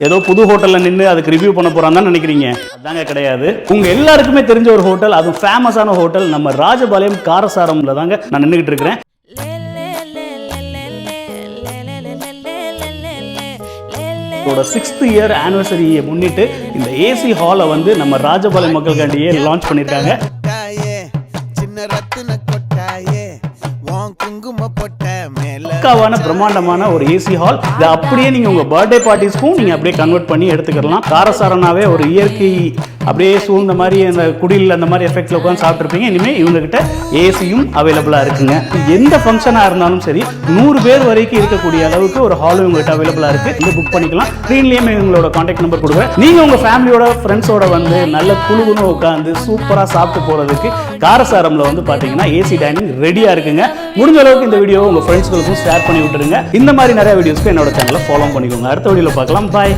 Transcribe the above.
ஏதோ புது ஹோட்டலில் நின்று அதுக்கு ரிவ்யூ பண்ண போகிறான்னு தான் நினைக்கிறீங்க. அதாங்க கிடையாது. உங்கள் எல்லாருக்குமே தெரிஞ்ச ஒரு ஹோட்டல் அதுவும் ஃபேமஸான ஹோட்டல் நம்ம ராஜபாளையம் காரசாரம்ல தாங்க நான் நின்றுக்கிட்டு இருக்கிறேன். இதோட சிக்ஸ்த் இயர் ஆனிவர்சரியை முன்னிட்டு இந்த ஏசி ஹாலை வந்து நம்ம ராஜபாளையம் மக்களுக்காண்டியே லான்ச் பண்ணியிருக்காங்க குங்கும பொட்ட பக்காவான பிரம்மாண்டமான ஒரு ஏசி ஹால் இதை அப்படியே நீங்கள் உங்கள் பர்த்டே பார்ட்டிஸ்க்கும் நீங்கள் அப்படியே கன்வெர்ட் பண்ணி எடுத்துக்கலாம். காரசாரனாவே ஒரு இயற்கை அப்படியே சூழ்ந்த மாதிரி அந்த குடில் அந்த மாதிரி எஃபெக்ட்ல உட்காந்து சாப்பிட்ருப்பீங்க இனிமேல் இவங்ககிட்ட ஏசியும் அவைலபிளாக இருக்குங்க. எந்த ஃபங்க்ஷனாக இருந்தாலும் சரி நூறு பேர் வரைக்கும் இருக்கக்கூடிய அளவுக்கு ஒரு ஹாலும் உங்ககிட்ட அவைலபிளாக இருக்கு. இங்கே புக் பண்ணிக்கலாம். ஸ்க்ரீன்லேயுமே இவங்களோட காண்டாக்ட் நம்பர் கொடுக்குறேன் நீங்கள் உங்கள் ஃபேமிலியோட ஃப்ரெண்ட்ஸோட வந்து நல்ல குழுவுன்னு உட்காந்து சூப்பராக சாப்பிட்டு போகிறதுக்கு காரசாரம்ல வந்து பாத்தீங்கன்னா ஏசி டைனிங் ரெடியா இருக்குங்க. முடிஞ்ச அளவுக்கு இந்த வீடியோ உங்க ஃப்ரெண்ட்ஸ்களுக்கும் ஷேர் பண்ணி விட்டுருங்க. இந்த மாதிரி நிறைய வீடியோஸ்க்கு என்னோட சேனலை ஃபாலோ பண்ணிக்கோங்க. அடுத்த வீடியோல பார்க்கலாம். பாய்